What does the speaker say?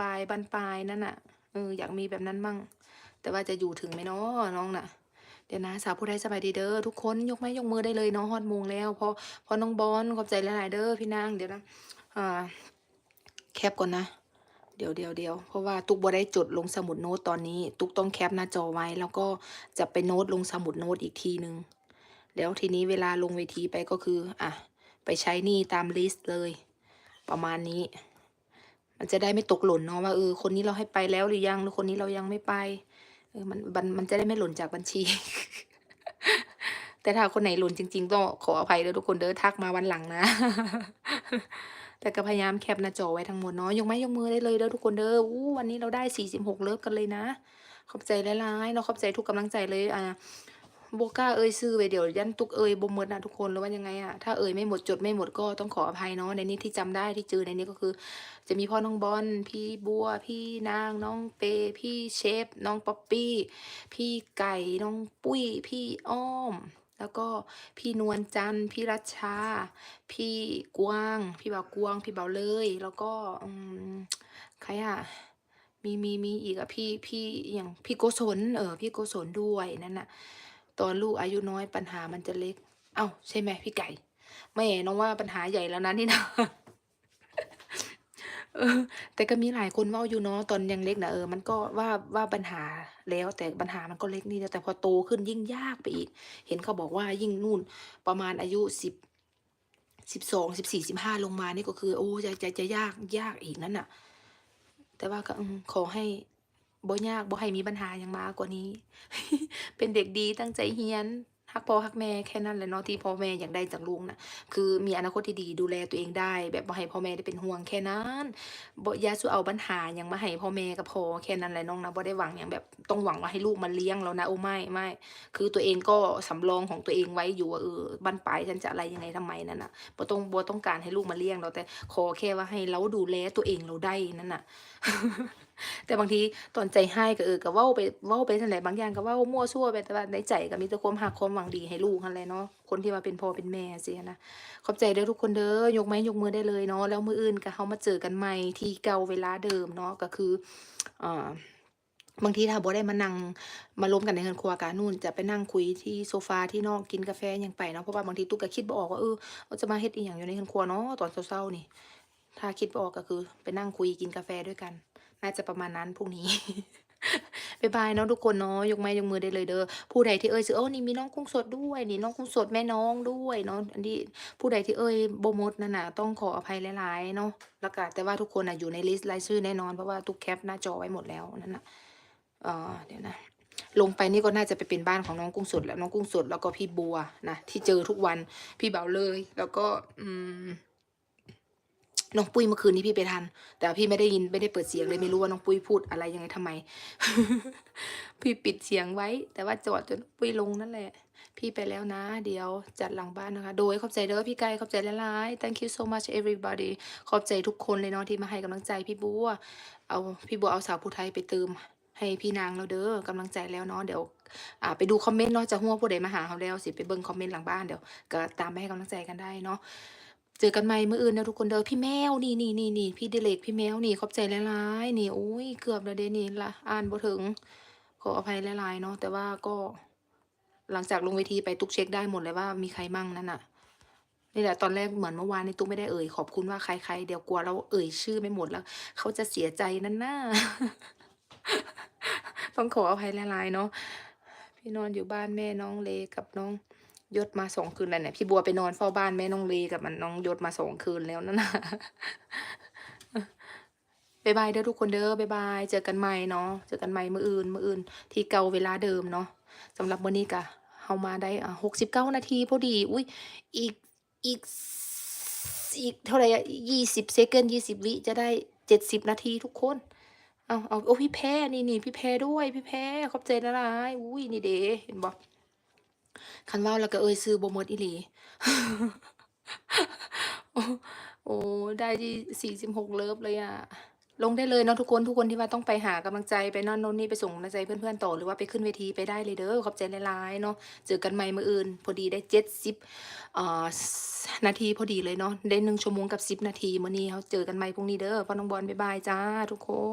บายบันปลายนั่นน่ะเอออยากมีแบบนั้นมั่ง แต่ว่าจะอยู่ถึงไหมเนาะน้องน่ะ เดี๋ยวนะสาวผู้ใดสบายดีเด้อทุกคนยกไม้ยกมือได้เลยเนาะฮอดมงแล้วเพอพอน้องบอลขอบใจหลายๆเด้อพี่นางเดี๋ยวนะอ่าแคปก่อนนะเดี๋ยวเดี๋ยวเดี๋ยวเพราะว่าตุกบ่ได้จดลงสมุดโน้ตตอนนี้ ตุกต้องแคปหน้าจอไว้ แล้วก็จะไปโน้ตลงสมุดโน้ตอีกทีนึงแล้วทีนี้เวลาลงเวทีไปก็คือ อะ ไปใช้นี่ตามลิสต์เลย ประมาณนี้ มันจะได้ไม่ตกหล่นเนาะว่าเออคนนี้เราให้ไปแล้วหรือยังหรือคนนี้เรายังไม่ไปเออมันมันมันจะได้ไม่หล่นจากบัญชี แต่ถ้าคนไหนหล่นจริงๆต้องขออภัยเด้อทุกคนเด้อทักมาวันหลังนะ แต่ก็พยายามแคปหน้าจอไว้ทั้งหมดเนาะยกไม้ยกมือได้เลยเด้อทุกคนเด้ออู้วันนี้เราได้46เลิฟกันเลยนะ ขอบใจหลายๆเนาะขอบใจทุกกำลังใจเลยอ่า โบก้าเอ่ยซื้อไปเดี๋ยวยันตุกเอ่ยบ่หมดนะทุกคนหรือว่ายังไงอะถ้าเอ่ยไม่หมดจดไม่หมดก็ต้องขออภัยเนาะในนี้ที่จำได้ที่เจอในนี้ก็คือ จะมีพ่อน้องบอลพี่บัว พี่นางน้องเป พี่เชฟ น้องป๊อปปี้ พี่ไก่น้องปุ้ย พี่อ้อม แล้วก็พี่นวลจันทร์พี่รัชชา พี่กวาง พี่บ่าวกวางพี่บ่าวเลย แล้วก็อืมใครอะมีมีมีอีกอะพี่พี่อย่างพี่โกศลเออพี่โกศลด้วยนั่นน่ะ ตอนลูกอายุน้อยปัญหามันจะเล็ก เอ้าใช่ไหมพี่ไก่แม่น้องว่าปัญหาใหญ่แล้วนะนี่นะเออแต่ก็มีหลายคนเว้าอยู่เนาะตอนยังเล็กนะเออมันก็ว่าว่าปัญหาแล้วแต่ปัญหามันก็เล็กนี่แต่พอโตขึ้นยิ่งยากไปอีก เห็นเขาบอกว่ายิ่งนู่นประมาณอายุสิบสิบสองสิบสี่สิบห้าลงมานี่ก็คือ โอ้จะจะจะยากยากอีกนั่นน่ะ แต่ว่าก็ขอให้ บ่ยากบ่ให้มีปัญหาอย่างมากกว่านี้ เป็นเด็กดีตั้งใจเฮียนฮักพ่อฮักแม่แค่นั้นแหละเนาะที่พ่อแม่อยากได้จากลูกน่ะคือมีอนาคตที่ดีดูแลตัวเองได้ แบบบ่ให้พ่อแม่ได้เป็นห่วงแค่นั้นบ่ย่าสู้เอาปัญหาหยังมาให้พ่อแม่ก็พอแค่นั้นแหละน้องนะบ่ได้หวังหยังแบบต้องหวังว่าให้ลูกมาเลี้ยงแล้วนะโอ้ไม่ไม่คือตัวเองก็สำรองของตัวเองไว้อยู่ว่าเออบั้นปลายฉันจะอะไรยังไงทำไมนั่นน่ะบ่ต้องบ่ต้องการให้ลูกมาเลี้ยงเราแต่ขอแค่ว่าให้เราดูแลตัวเองเราได้นั่นน่ะแต่บางทีตอนใจให้ก็เออก็เว้าไปเว้าไปนั่นแหละบางอย่างก็เว้ามั่วซั่วไปแต่ว่าในใจก็มีแต่ความรักความหวังดีให้ลูกนั่นแหละเนาะคนที่มาเป็นพ่อเป็นแม่สินะขอบใจเด้อทุกคนเด้อยกไม้ยกมือได้เลยเนาะแล้วมืออื่นก็เฮามาเจอกันใหม่ที่เก่าเวลาเดิมเนาะก็คืออ่าบางทีถ้าบ่ได้มานั่งมาล้มกันในเรือนครัวกะนู่นจะไปนั่งคุยที่โซฟาที่นอกกินกาแฟยังไปเนาะเพราะว่าบางทีตุ๊กก็คิดบ่ออกว่าเออเราจะมาเฮ็ดอีหยังอยู่ในเรือนครัวเนาะตอนเช้าๆนี่ ถ้าคิดบ่ออกก็คือ ไปนั่งคุยกินกาแฟด้วยกัน น่าจะประมาณนั้นพรุ่งนี้บายบายเนาะทุกคนเนาะยกไม้ยกมือได้เลยเด้อผู้ใดที่เอ่ยชื่อโอ้นี่มีน้องกุ้งสดด้วยนี่น้องกุ้งสดแม่น้องด้วยเนาะอันนี้ผู้ใดที่เอ่ยโบมดนั่นน่ะต้องขออภัยหลายๆเนาะแล้วก็แต่ว่าทุกคนน่ะอยู่ในลิสต์รายชื่อแน่นอนเพราะว่าทุกแคปหน้าจอไว้หมดแล้วนั่นน่ะเอ่อเดี๋ยวนะลงไปนี่ก็น่าจะไปเป็นบ้านของน้องกุ้งสดแล้วน้องกุ้งสดแล้วก็พี่บัวนะที่เจอทุกวันพี่เบาเลย แล้วก็อืม น้องปุ้ยเมื่อคืนนี้พี่ไปทัน แต่พี่ไม่ได้ยินไม่ได้เปิดเสียงเลยไม่รู้ว่าน้องปุ้ยพูดอะไรยังไงทำไม พี่ปิดเสียงไว้ แต่ว่าจอดจนปุ้ยลงนั่นแหละ พี่ไปแล้วนะ เดี๋ยวจัดหลังบ้านนะคะ โดยขอบใจเด้อพี่ไก่ขอบใจหลายๆ thank you so much everybody ขอบใจทุกคนเลยเนาะที่มาให้กำลังใจพี่บัวเอาพี่บัวเอาสาวผู้ไทยไปเติมให้พี่นางแล้วเด้อกำลังใจแล้วเนาะเดี๋ยวไปดูคอมเมนต์เนาะจะหัวผู้ใดมาหาเขาแล้วสิไปเบิ่งคอมเมนต์หลังบ้านเดี๋ยวก็ตามไปให้กำลังใจกันได้เนาะ เจอกันใหม่มื้ออื่นนะทุกคนเด้อพี่แมวนี่นี่นี่นี่พี่เดเล็กพี่แมวนี่ขอบใจหลายๆนี่โอ้ยเกือบแล้วเดนี่ละอ่านบ่ถึง ขออภัยหลายๆเนาะแต่ว่าก็หลังจากลงเวทีไปตุ๊กเช็คได้หมดเลยว่ามีใครมั่งนั่นน่ะนี่แหละตอนแรกเหมือนเมื่อวานในตุ๊กไม่ได้เอ่ยขอบคุณว่าใครๆเดี๋ยวกลัวเราเอ่ยชื่อไม่หมดแล้ว เขาจะเสียใจนั่นน่ะต้องขออภัยหลายๆเนาะพี่นอนอยู่บ้านแม่น้องเลกับน้อง ยศมาสองคืนแล้วเนี่ยพี่บัวไปนอนเฝ้าบ้านแม่น้องเลกับมันน้องยศมาสองคืนแล้วนั่นนะบายบายเด้อทุกคนเด้อบายบายเจอกันใหม่เนาะเจอกันใหม่มื้ออื่นมื้ออื่น ที่เก่าเวลาเดิมเนาะสำหรับมื้อนี้กะเฮามาได้อะหกสิบเก้านาทีพอดีอุ้ยอีกอีกอีกเท่าไหร่อะยี่สิบเซคันยี่สิบวิจะได้เจ็ดสิบนาทีทุกคนเอาเอาโอ้พี่แพ้นี่นี่พี่แพ้ด้วยพี่แพ้ขอบใจละลายอุ้ยนี่เด้เห็นบ่ คันเว้าแล้วก็เอ่ยชื่อบ่หมดอีหลี โอ้ได้ที่46เลิฟเลยอะลงได้เลยเนาะทุกคนทุกคนที่ว่าต้องไปหากำลังใจไปนั่นโน่นนี่ไปส่งกำลังใจเพื่อนๆต่อหรือว่าไปขึ้นเวทีไปได้เลยเด้อขอบใจหลายๆเนาะเจอกันใหม่มื้ออื่น พอดีได้70อ่านาทีพอดีเลยเนาะได้1ชั่วโมงกับ10นาทีมื้อนี้เฮาเจอกันใหม่พรุ่งนี้เด้อพ่อน้องบอลบ๊ายบายจ้าทุกคน